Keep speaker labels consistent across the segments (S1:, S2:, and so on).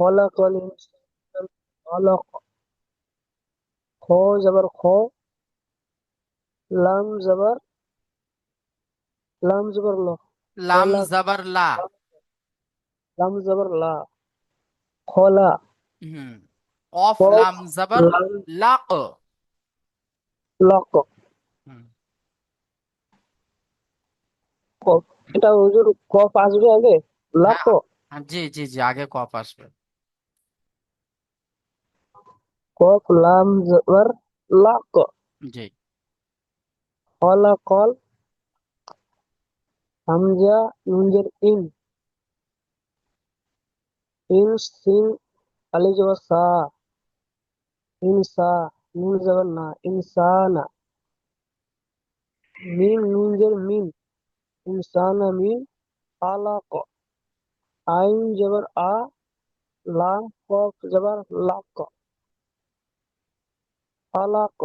S1: খলাকাল ইনসান আলাক খ। জবর খ লাম জবর লাম জবর ল
S2: লাম
S1: খোলা
S2: জাবার লা
S1: লাম জবর লা খলা
S2: হুম। কফ
S1: কফ
S2: লাম জাবার
S1: লাম
S2: লাক
S1: লক
S2: হুম
S1: কফ এটা হুজুর কফ আসবে আগে? লাক
S2: হ্যাঁ, জি জি জি আগে কফ আসবে
S1: কফ লাম জবর লাক
S2: জি
S1: খলাকাল হামজা নুনজের ইন ইন সিন আলিফ জবর সা ইনসা নুন জবর না ইনসানা মিম নুনজের মিম ইনসানা মিম আলাক আইন জবর আ লাম কফ জবর লাক আলাক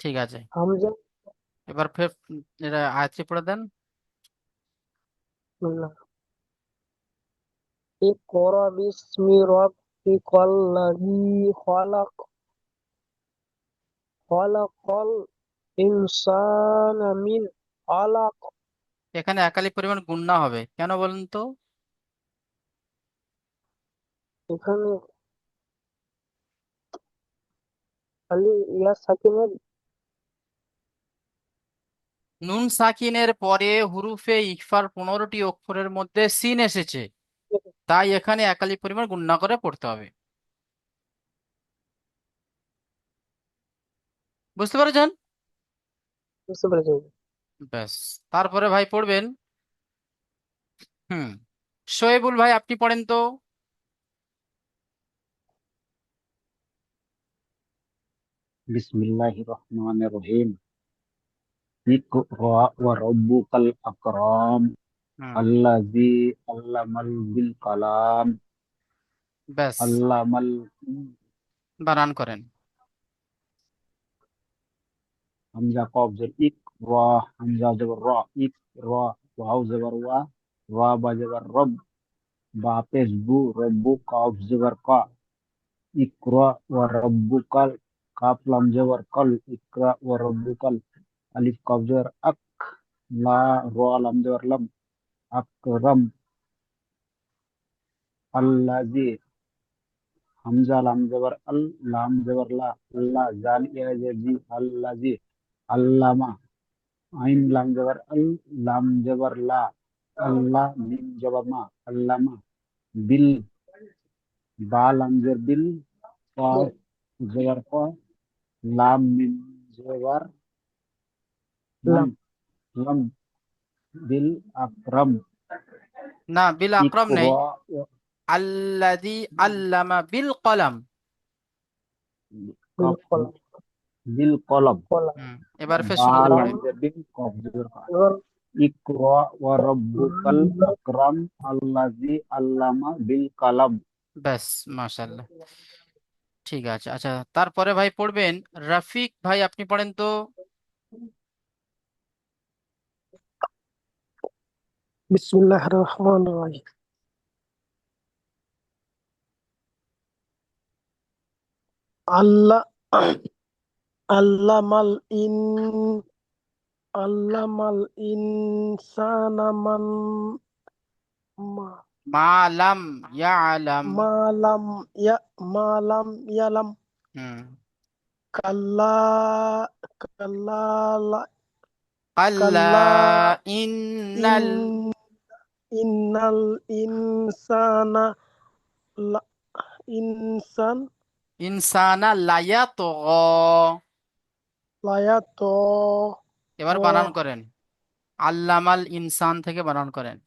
S2: ঠিক আছে।
S1: হামজা।
S2: এবার ফের এটা আয়াতটি পড়ে দেন।
S1: বিসমিল্লাহ ইকরা বিসমি রাব্বিকাল লাযী খালাক। খালাকাল ইনসানা মিন আলাক।
S2: এখানে একালি পরিমাণ গুণনা হবে। কেন বলুন তো?
S1: এখানে খালি ইয়া সাকিনের
S2: নুন সাকিনের পরে হুরুফে ইকফার পনেরোটি অক্ষরের মধ্যে সিন এসেছে। তাই এখানে একালি পরিমাণ গুণনা করে পড়তে হবে। বুঝতে পেরেছেন?
S1: বুঝতে পেরেছি।
S2: ব্যাস তারপরে ভাই পড়বেন। হুম শোয়েবুল ভাই আপনি পড়েন তো?
S3: বিসমিল্লাহির রহমানির রহিম ইকরা ওয়া রাব্বুকাল আকরাম
S2: হুম
S3: আল্লাযী আল্লামাল বিল কালাম
S2: ব্যাস
S3: আল্লামাল
S2: বানান করেন
S3: হামজা কফ জের ইক রা হামজা জবর রা ইক রা ওয়াও জবর ওয়া রা বা জবর রব বা পেশ বু রব্বু কফ জবর কা ইকরা ওয়া রাব্বুকাল কাফ লাম জবর কল ইকরা ওয়া রাব্বুকাল আলিফ কফ জবর আক লা রা লাম জবর লাম আকরাম আল্লাযী হামজা লাম জবর আল লাম জবর লা আল্লাহ জাল ইয়া জের জি আল্লাযী আল্লামা আইন লাম আল লাম লা আল্লাহ মিম জবর আল্লামা বিল বা লাম বিল জবর ক লাম মিম জবর
S1: লাম
S3: লাম। বিল আকরাম।
S2: না বিল আকরাম নেই। আল্লাযী আল্লামা বিল কলম।
S1: বিল কলম।
S2: এবার ফের শুরু
S3: লাম
S2: করেন
S3: জের বিল কফ জবর কা ইকরা ওয়া রাব্বুকাল আকরাম আল্লাযী আল্লামা বিল কালাম।
S2: ব্যাস মাশাআল্লাহ। ঠিক আছে। আচ্ছা তারপরে ভাই পড়বেন, রাফিক ভাই আপনি পড়েন তো?
S1: বিসমিল্লাহির রহমানির রহিম। আল্লাহ আল্লামাল ইন, আল্লামাল ইনসানা মা
S2: মালাম ইয়ালাম।
S1: মালাম ইয়া মালাম ইয়ালাম।
S2: হুম।
S1: কাল্লা কাল্লা
S2: কাল্লা ইন্নাল
S1: ইন ইন্নাল ইনসানা লা- ইনসান।
S2: ইনসানা লায়াতগ।
S1: লায়াত
S2: এবার বানান করেন। আল্লামাল ইনসান থেকে বানান করেন।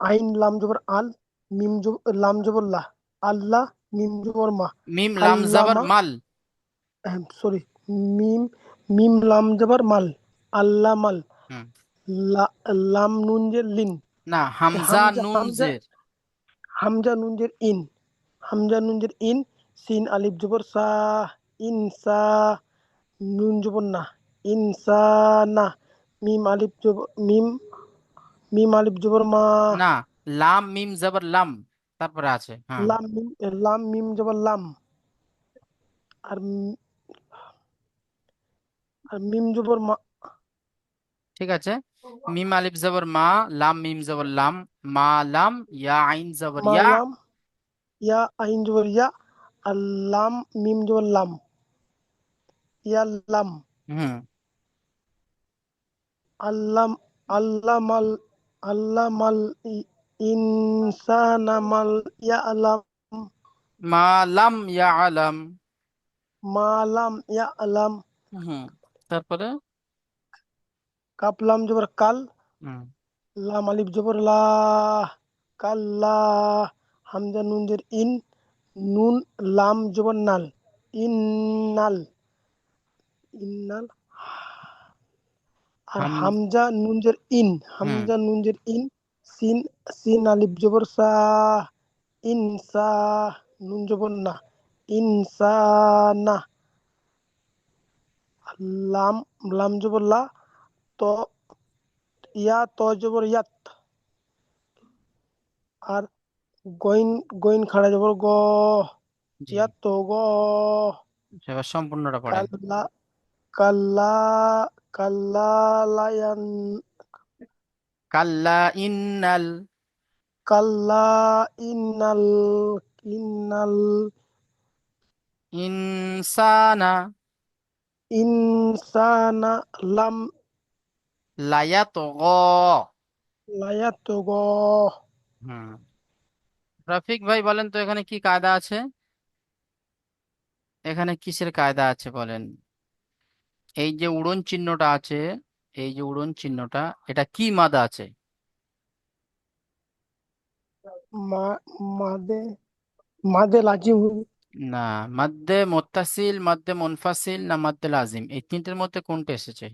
S1: আইন লাম জবর আল মিম লাম জবর লা আল্লাহ মিম জবর মা।
S2: মিম লাম জাবার মাল।
S1: সরি মিম মিম লাম জবর মাল আল্লাহ মাল। লাম নুন জের লিন।
S2: না হামজা নুন জের
S1: হামজা নুন জের ইন। হামজা নুন জের ইন সিন আলিফ জবর সা ইনসা নুন জবর না ইনসানা মিম আলিফ জবর মিম মিম আলিফ জবর মা।
S2: না লাম মিম জবর লাম তারপরে আছে হ্যাঁ।
S1: লাম মিম লাম মিম জবর লাম। আর আর মিম জবর মা।
S2: ঠিক আছে। মিম আলিফ জবর মা লাম মিম জবর লাম মা লাম ইয়া আইন জবর ইয়া।
S1: ইয়া আইন জবর ইয়া আর লাম মিম জবর লাম। ইয়া লাম।
S2: হুম।
S1: আল্লাম আল্লামাল আল্লামাল ইনসানা মাল ইয়ালাম।
S2: মা লাম
S1: মা লাম ইয়ালাম।
S2: হুম তারপরে?
S1: কাপ লাম জবর কাল।
S2: হুম।
S1: লাম আলিফ জবর লা কাল্লা হামজা নুন জের ইন নুন লাম জবর নাল। ইন্নাল ইন্নাল আর হামজা নুন জের ইন হামজা নুন জের ইন সিন সিন আলিফ জবর সা ইনসা নুন জবর না ইনসানা লাম লাম জবর লা তো ইয়া তো জবর ইয়াত। আর গইন গইন খাড়া জবর গ ইয়াত তো গ।
S2: এবার সম্পূর্ণটা পড়েন।
S1: কাল্লা কাল্লা কাল্লা লায়ান
S2: কাল্লা ইন্নাল
S1: কাল্লা ইন্নাল ইন্নাল
S2: ইনসানা
S1: ইনসানা লাম
S2: লায়াতগ
S1: লায়াত গ
S2: হুম। রফিক ভাই বলেন তো এখানে কি কায়দা আছে? এখানে কিসের কায়দা আছে বলেন? এই যে উড়ন চিহ্নটা আছে এই যে উড়ন চিহ্নটা এটা কি মাদা আছে?
S1: মাদে মাদে লাজিম
S2: না মাদ্দে মুত্তাসিল মাদ্দে মুনফাসিল না মাদ্দে লাজিম? এই তিনটের মধ্যে কোনটা এসেছে?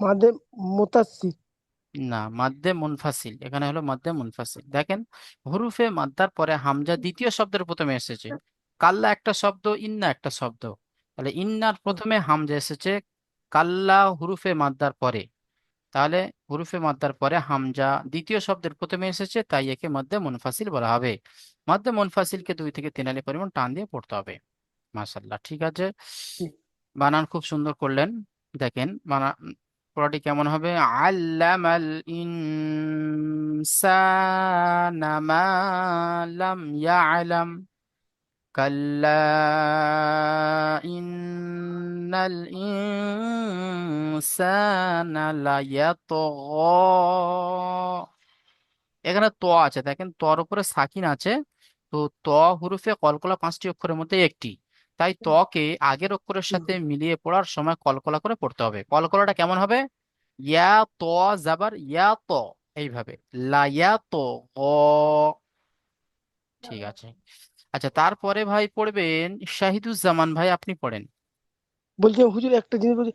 S1: মাদে মুতাসসি
S2: না মাদ্দে মুনফাসিল এখানে হলো মাদ্দে মুনফাসিল। দেখেন হুরুফে মাদ্দার পরে হামজা দ্বিতীয় শব্দের প্রথমে এসেছে। কাল্লা একটা শব্দ ইন্না একটা শব্দ। তাহলে ইন্নার প্রথমে হামজা এসেছে কাল্লা হুরুফে মাদ্দার পরে। তাহলে হুরুফে মাদ্দার পরে হামজা দ্বিতীয় শব্দের প্রথমে এসেছে, তাই একে মাদ্দে মুনফাসিল বলা হবে। মাদ্দে মুনফাসিলকে দুই থেকে তিন আলি পরিমাণ টান দিয়ে পড়তে হবে। মাশাল্লাহ ঠিক আছে? বানান খুব সুন্দর করলেন। দেখেন বানা পড়াটি কেমন হবে? আল্লামাল ইনসানা মা লাম কাল্লা ইন্নাল ইনসানা লায়াতগা এখানে ত আছে দেখেন তর উপরে সাকিন আছে তো ত হুরুফে কলকলা পাঁচটি অক্ষরের মধ্যে একটি। তাই তকে আগের অক্ষরের সাথে মিলিয়ে পড়ার সময় কলকলা করে পড়তে হবে। কলকলাটা কেমন হবে? ইয়া ত জাবার ইয়া ত এইভাবে। লা ইয়া ত গ ঠিক আছে। আচ্ছা তারপরে ভাই পড়বেন শাহিদুজ্জামান ভাই আপনি পড়েন।
S1: বলছি হুজুর একটা জিনিস বলছি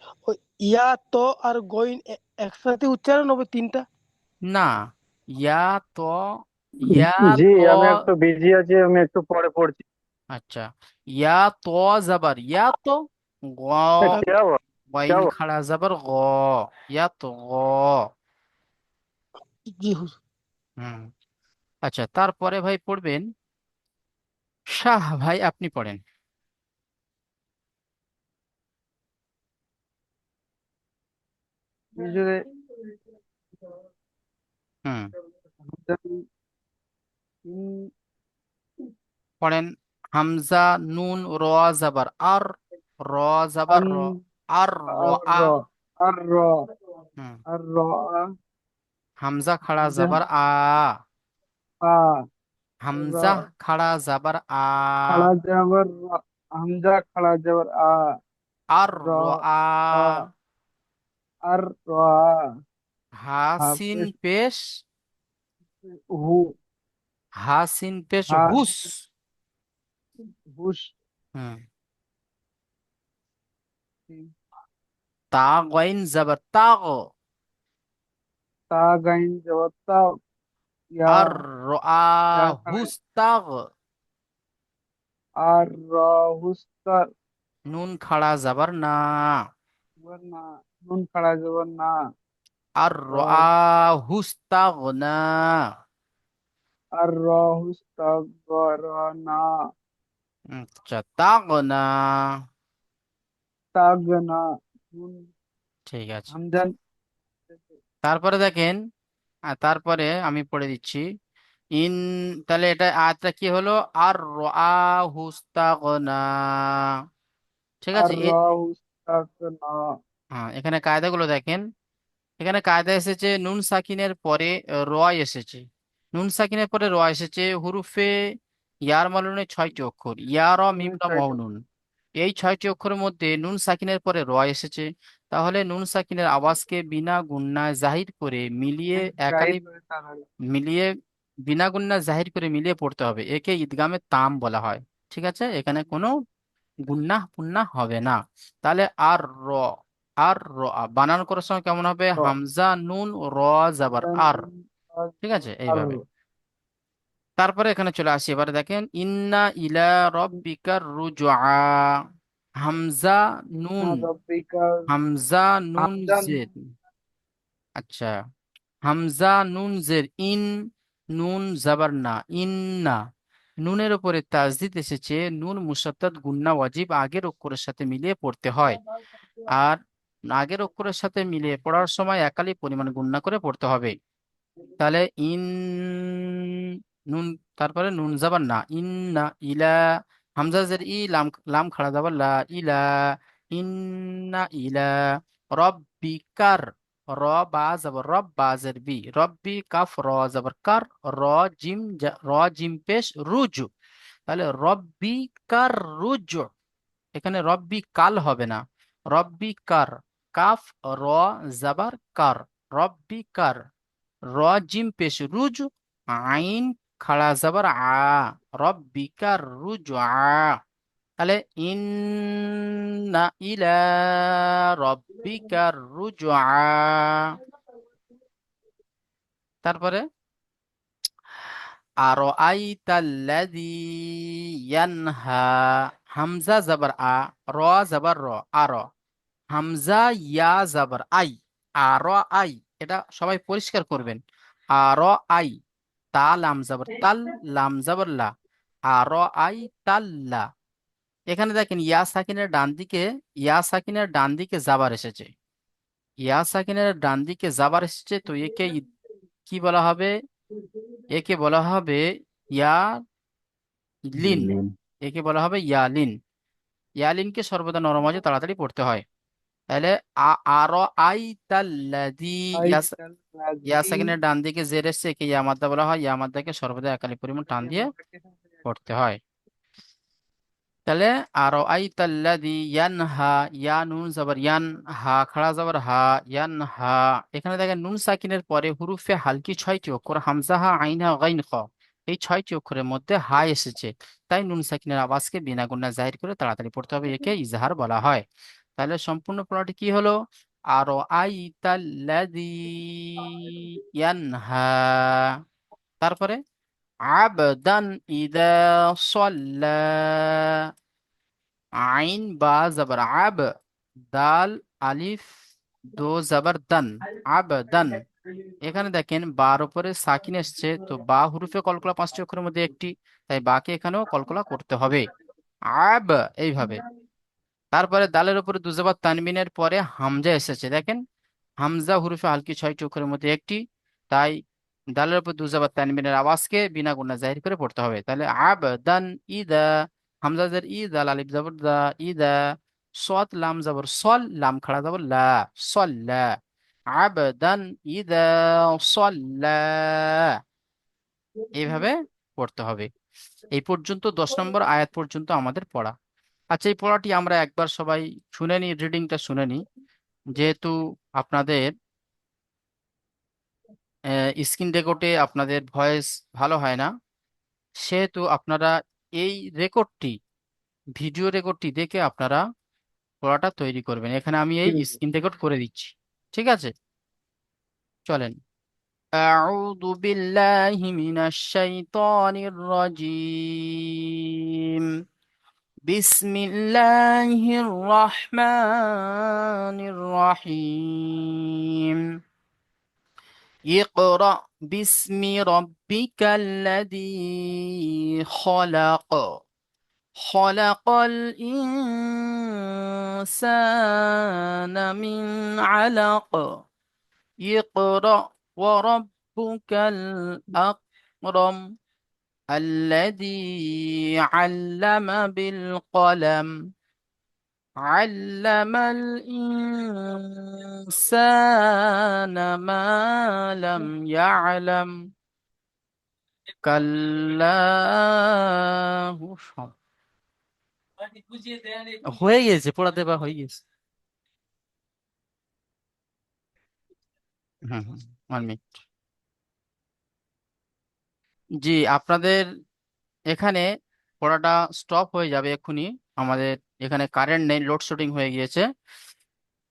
S1: ইয়া তো আর গইন একসাথে উচ্চারণ হবে তিনটা?
S2: না ইয়া তো ইয়া
S3: জি আমি একটু বিজি আছি আমি একটু পরে পড়ছি।
S2: আচ্ছা ইয়া তো জাবার ইয়া তো গ
S3: গইন
S2: খাড়া জবর গ ইয়া তো গ।
S1: জি হুজুর।
S2: হুম আচ্ছা তারপরে ভাই পড়বেন শাহ ভাই আপনি পড়েন। পড়েন হামজা নুন র জাবার আর র জাবার র আর র আ।
S3: আর র আর র
S2: হামজা খাড়া জাবার আ।
S3: আ।
S2: হামজা খাড়া জাবার আ
S3: খাড়া জাবার হামজা খাড়া জাবার আ
S2: আর
S3: র
S2: আ
S3: আর র হা পেশ
S2: পেশ
S3: হু
S2: হাসিন পেশ
S3: হা
S2: হুস
S3: হুস
S2: হুম তা গইন জাবার তাগ
S3: তা গাইন জাবার তা ইয়া
S2: আর
S3: ইয়া আর র
S2: নুন খাড়া জাবার না
S3: নুন খাড়া জাবার না
S2: আর রাহুস্তাগনা
S3: আর রাহুস্তাগরনা
S2: আচ্ছা তাগনা
S3: তাগনা
S2: ঠিক আছে তারপরে দেখেন আর তারপরে আমি পড়ে দিচ্ছি। ইন তাহলে এটা আয়াতটা কি হলো? আর রাহুস্তাগনা ঠিক আছে হ্যাঁ এখানে কায়দাগুলো দেখেন। এখানে কায়দা এসেছে নুন সাকিনের পরে রয় এসেছে। নুন সাকিনের পরে র এসেছে হুরুফে ইয়ার মালুনে ছয়টি অক্ষর। ইয়ার র মিম র নুন। এই ছয়টি অক্ষরের মধ্যে নুন সাকিনের পরে র এসেছে। তাহলে নুন সাকিনের আওয়াজকে বিনা গুণনায় জাহির করে মিলিয়ে একালি
S3: করে তাড়াতাড়ি।
S2: মিলিয়ে বিনা গুণনা জাহির করে মিলিয়ে পড়তে হবে। একে ঈদগামে তাম বলা হয়। ঠিক আছে? এখানে কোনো গুন্না পুন্না হবে না। তাহলে আর র আর র বানান করার সময় কেমন হবে? হামজা নুন র জাবার আর। ঠিক আছে? এইভাবে। তারপরে এখানে চলে আসি। এবারে দেখেন ইন্না ইলা রব্বিকার রুজআ। হামজা নুন। হামজা নুন জের। আচ্ছা হামজা নুন জের। ইন নুন জাবার না। ইন্না নুনের উপরে তাজদিদ এসেছে। নুন মুসাদ্দাদ গুন্না ওয়াজিব আগের অক্ষরের সাথে মিলিয়ে পড়তে হয়। আর আগের অক্ষরের সাথে মিলিয়ে পড়ার সময় একালি পরিমাণ গুণনা করে পড়তে হবে। তাহলে ইন নুন, তারপরে নুন যাবার না। ইন্না ইলা, হামজা জের ই, লাম লাম খাড়া যাবার লা ইলা, ইন্না ইলা রব্বিকার, র বা যাবার, রব বা জের বি। রব্বি কাফ র যাবার, কার, র জিম র জিম পেশ, রুজু। তাহলে রব্বি কার রুজু, এখানে রব্বি কাল হবে না। রব্বি কার কাফ, র জাবার কার। রব্বি কার র জিম পেশ, রুজু, আইন খাড়া জাবার, আ রব্বি কার রুজ তাহলে, ইন্না ইলা রব্বিকার রুজ তারপরে আর আইতাল্লাযী ইয়ানহা? হামজা জাবার, আ। র জাবার, র আর হামজা ইয়া জাবার, আই। আর আই এটা সবাই পরিষ্কার করবেন। আর আই তা লাম জাবার তাল লাম জাবার লা আর আই তাল্লা এখানে দেখেন ইয়া সাকিনের ডান দিকে ইয়া সাকিনের ডান দিকে জাবার এসেছে। ইয়া সাকিনের ডান দিকে জাবার এসেছে তো একে কি বলা হবে? একে বলা হবে ইয়া লিন। একে বলা হবে ইয়ালিন ইয়ালিনকে সর্বদা নরম মাঝে তাড়াতাড়ি পড়তে হয়। তাহলে আর আই তাল্লাযী ইয়া সা- ডান দিকে জের এসছে একে ইয়া মাদ্দা বলা হয় ইয়া মাদ্দাকে সর্বদা একালি পরিমাণ টান দিয়ে পড়তে হয়। তাহলে আর আই তাল্লাযী ইয়ানহা ইয়া নুন জাবার ইয়ান হা খাড়া জাবার হা ইয়ান হা। এখানে দেখেন নুন সাকিনের পরে হুরুফে হালকি ছয়টি অক্ষর হামজা হা আইন হা গাইন খ। এই ছয়টি অক্ষরের মধ্যে হা এসেছে। তাই নুন সাকিনের আওয়াজকে বিনা গুণা জাহির করে তাড়াতাড়ি পড়তে হবে একে ইজহার বলা হয়। তাহলে সম্পূর্ণ পড়াটি কি হলো? আর ইয়ানহা। তারপরে, আবদান ইদা সাল্লা। আইন বা জবর, আব, দাল, আলিফ, দো জবর, দান। আবদান। এখানে দেখেন, বার উপরে সাকিন এসছে, তো বা হুরুফে কলকলা পাঁচটি অক্ষরের মধ্যে একটি, তাই বাকে এখানেও কলকলা করতে হবে। আব, এইভাবে। তারপরে দালের উপরে দুজাবার তানবিনের পরে হামজা এসেছে। দেখেন, হামজা হুরুফে হালকি ছয়টি অক্ষরের মধ্যে একটি, তাই দালের উপর দুজাবার তানবিনের আওয়াজকে বিনা গুণা জাহির করে পড়তে হবে। তাহলে আবদান ইদা, হামজা জের ই দাল আলিফ জবর দা, ইদা সদ লাম জবর, সল লাম খাড়া জবর লা, সল্লা। আবদান ইদা, সল্লা। এইভাবে পড়তে হবে। এই পর্যন্ত দশ নম্বর আয়াত পর্যন্ত আমাদের পড়া। আচ্ছা এই পড়াটি আমরা একবার সবাই শুনে নিই রিডিংটা শুনে নিই যেহেতু আপনাদের স্ক্রিন রেকর্ডে আপনাদের ভয়েস ভালো হয় না সেহেতু আপনারা এই রেকর্ডটি ভিডিও রেকর্ডটি দেখে আপনারা পড়াটা তৈরি করবেন এখানে আমি এই
S3: ঠিক আছে।
S2: স্ক্রিন রেকর্ড করে দিচ্ছি ঠিক আছে চলেন أعوذ بالله من الشيطان الرجيم بسم الله الرحمن الرحيم. اقرأ باسم ربك الذي خلق. خلق الإنسان من علق. اقرأ وربك الأكرم. الذي علم بالقلم علم الإنسان ما لم يعلم كلا সব হয়ে গেছে পড়াতে বা হয়ে গেছে হুম হুম ওয়ান মিনিট জি, আপনাদের এখানে পড়াটা স্টপ হয়ে যাবে এক্ষুনি। আমাদের এখানে কারেন্ট নেই লোডশেডিং হয়ে গিয়েছে।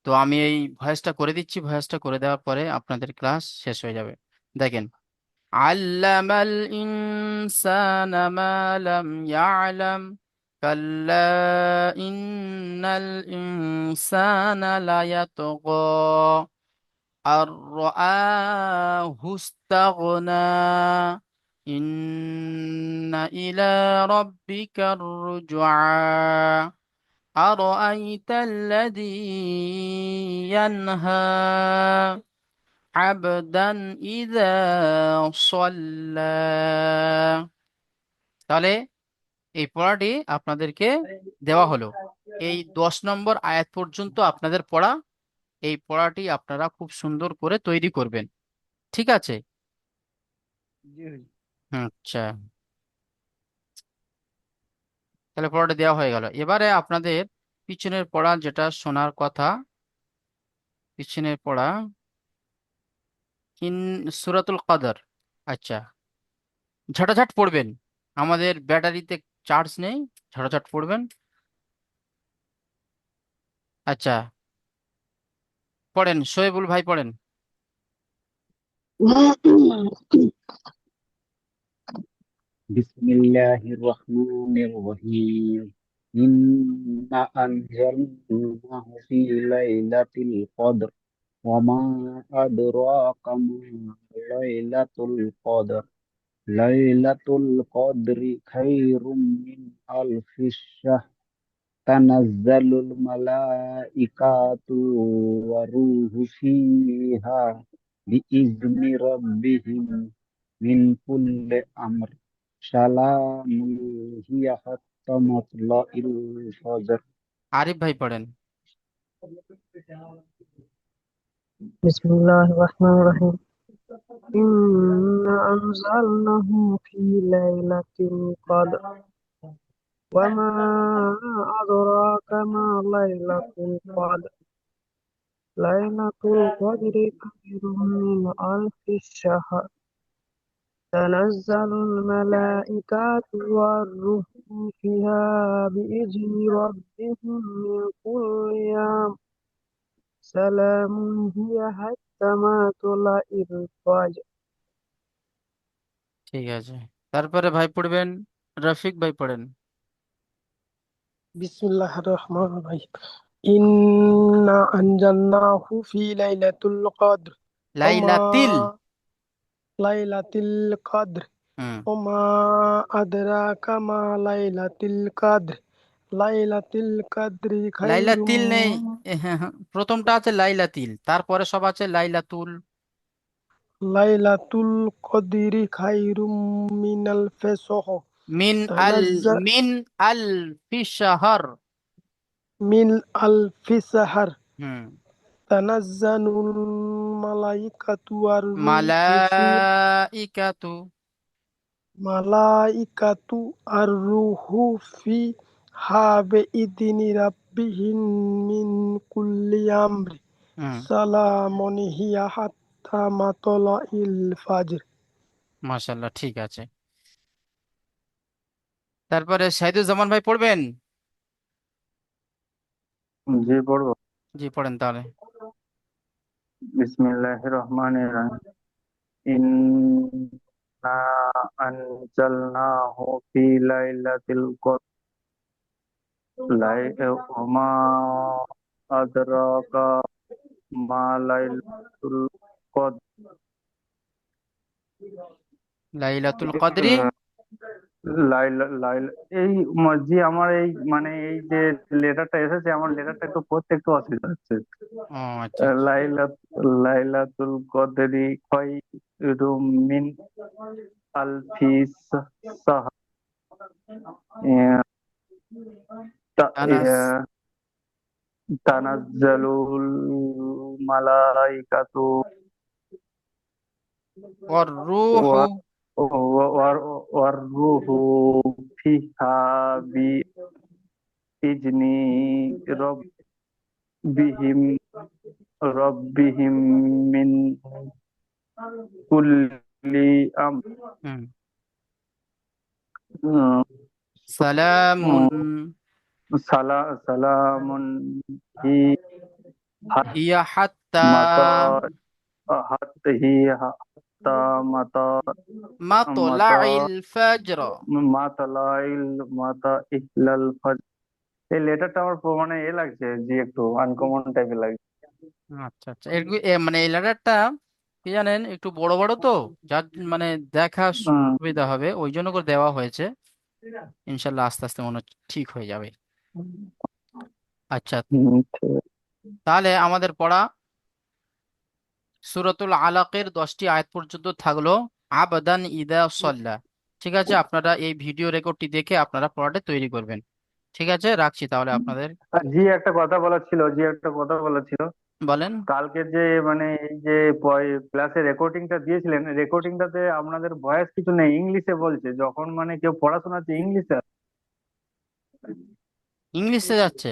S2: তো আমি এই ভয়েসটা করে দিচ্ছি ভয়েসটা করে দেওয়ার পরে আপনাদের ক্লাস শেষ হয়ে যাবে। দেখেন, আল্লামাল ইনসানা মা লাম ইয়ালাম কাল্লা ইন্নাল ইনসানা লা ইয়াতগা। আর রাআহু ইস্তাগনা। إن إلى ربك الرجعى أرأيت الذي ينهى عبدا إذا صلى তাহলে এই পড়াটি আপনাদেরকে দেওয়া হলো এই দশ নম্বর আয়াত পর্যন্ত আপনাদের পড়া এই পড়াটি আপনারা খুব সুন্দর করে তৈরি করবেন ঠিক আছে আচ্ছা। তাহলে পড়াটা দেওয়া হয়ে গেল। এবারে আপনাদের পিছনের পড়া যেটা শোনার কথা, পিছনের পড়া ইন সূরাতুল কদর। আচ্ছা। ঝটাঝট পড়বেন। আমাদের ব্যাটারিতে চার্জ নেই, ঝটাঝট পড়বেন। আচ্ছা। পড়েন, শোয়েবুল ভাই পড়েন।
S3: بسم الله الرحمن الرحيم. إنا أنزلناه في ليلة القدر وما أدراك ما ليلة القدر. ليلة القدر خير من ألف الشهر. تنزل الملائكة والروح فيها بإذن ربهم من كل أمر. سلام هي حتى مطلع الفجر
S2: আরিফ ভাই পড়েন
S4: بسم الله الرحمن الرحيم إنا أنزلناه في ليلة القدر وما أدراك ما ليلة القدر ليلة القدر خير من ألف الشهر تنزل الملائكة والروح فيها بإذن ربهم من كل يوم سلام هي حتى مطلع الفجر
S2: ঠিক আছে তারপরে ভাই পড়বেন রফিক ভাই পড়েন
S1: বিসমিল্লাহ রহমান রহিম ইন্না আনজালনাহু ফি লাইলাতুল কদর
S2: লাইলাতিল
S1: লাইলাতুল কদর। ওমা আদরাকা মা লাইলাতুল কদর। লাইলাতুল কদরি
S2: লাইলাতিল নেই। হ্যাঁ, হ্যাঁ, প্রথমটা আছে লাইলাতিল তারপরে সব আছে লাইলাতুল।
S1: লাইলাতুল কদরি ফেসহ।
S2: মিন আল
S1: তানাজ্জাল
S2: মিন আল ফি শাহর
S1: মিন আলফি সাহার
S2: হুম।
S1: তানাজ্জালুল মালাইকাতু ফি
S2: মালাইকাতু
S1: মালাইকাতু আর রুহু ফি হা বিইذনি রাব্বিহিম মিন কুল্লি আমরি সালামুন হিয়া হাত্তা মাতলাইল ফাজর
S2: মাশাল্লাহ ঠিক আছে তারপরে শাহিদুজ্জামান ভাই পড়বেন?
S5: জি পড়ব।
S2: জি পড়েন তাহলে।
S5: বিসমিল্লাহির রহমানির রহিম ইন্না আনজালনাহু ফি লাইলাতিল কদর লাই ওমা আদরাকা মা লাইলাতুল কদর
S2: লাইলাতুল কদরি
S5: লাইলা লাইলা এই যে আমার এই মানে এই যে লেটারটা এসেছে আমার লেটারটা একটু পড়তে একটু অসুবিধা হচ্ছে।
S2: আচ্ছা আচ্ছা।
S5: লাইলা লাইলাতুল কদরি খয়রুম মিন আলফি আহ, তানাজ্জালুল মালাইকাতু।
S2: ওয়ার রূহু
S5: والروح فيها بإذن ربهم ربهم من كل أمر
S2: سلام سلام
S5: هي حتى حتى هي এই লেটারটা আমার মানে এ লাগছে যে একটু আনকমন টাইপের লাগছে।
S2: আচ্ছা আচ্ছা। মানে এই লেটারটা কি জানেন একটু বড় বড় তো যার মানে দেখা। সুবিধা হবে। ওই জন্য করে দেওয়া হয়েছে। ইনশাল্লাহ আস্তে আস্তে মনে হচ্ছে ঠিক হয়ে যাবে। আচ্ছা। তাহলে আমাদের পড়া সূরাতুল আলাকের দশটি আয়াত পর্যন্ত থাকল আবাদান ইদা সল্লা। ঠিক আছে আপনারা এই ভিডিও রেকর্ডটি দেখে আপনারা পড়াটা তৈরি করবেন। ঠিক আছে রাখছি তাহলে আপনাদের।
S5: জি একটা কথা বলার ছিল জি একটা কথা বলার ছিল।
S2: বলেন।
S5: কালকে যে মানে এই যে ক্লাসে রেকর্ডিংটা দিয়েছিলেন রেকর্ডিংটাতে আপনাদের ভয়েস কিছু নেই ইংলিশে বলছে। যখন মানে কেউ পড়াশোনাচ্ছে ইংলিশে।
S2: ইংলিশে যাচ্ছে?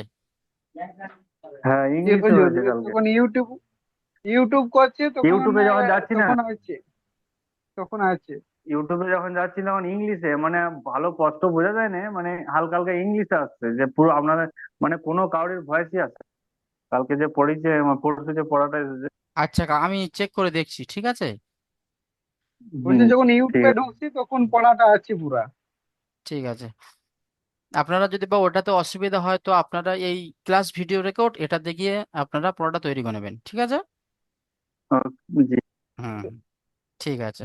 S5: হ্যাঁ ইংলিশে হয়েছে কালকে।
S4: যখন ইউটিউব ইউটিউব করছে তখন
S5: ইউটিউবে যখন যাচ্ছি না।
S4: তখন হচ্ছে তখন আছে
S5: ইউটিউবে যখন যাচ্ছি তখন ইংলিশে মানে ভালো স্পষ্ট বোঝা যায় না মানে হালকা হালকা ইংলিশে আসছে যে পুরো আপনাদের মানে কোনো কারোর ভয়েসই আসে না। কালকে যে পড়িয়েছে পড়তে যে পড়াটা এসেছে।
S2: আচ্ছা আমি চেক করে দেখছি ঠিক আছে?
S4: বলছে যখন
S5: ঠিক
S4: ইউটিউবে
S5: আছে।
S4: ঢুকছি তখন পড়াটা আছে পুরা।
S2: ঠিক আছে। আপনারা যদি বা ওটাতে অসুবিধা হয় তো আপনারা এই ক্লাস ভিডিও রেকর্ড এটা দেখিয়ে আপনারা পড়াটা তৈরি করে নেবেন ঠিক আছে?
S5: জি।
S2: হুম ঠিক আছে।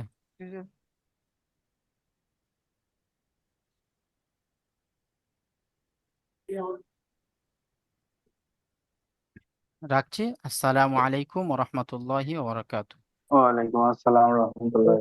S2: রাখছি। আসসালামু আলাইকুম ওরহমতুল্লাহি ওবরাকাতু
S5: ওয়ালাইকুম আসসালাম রহমতুল্লাহ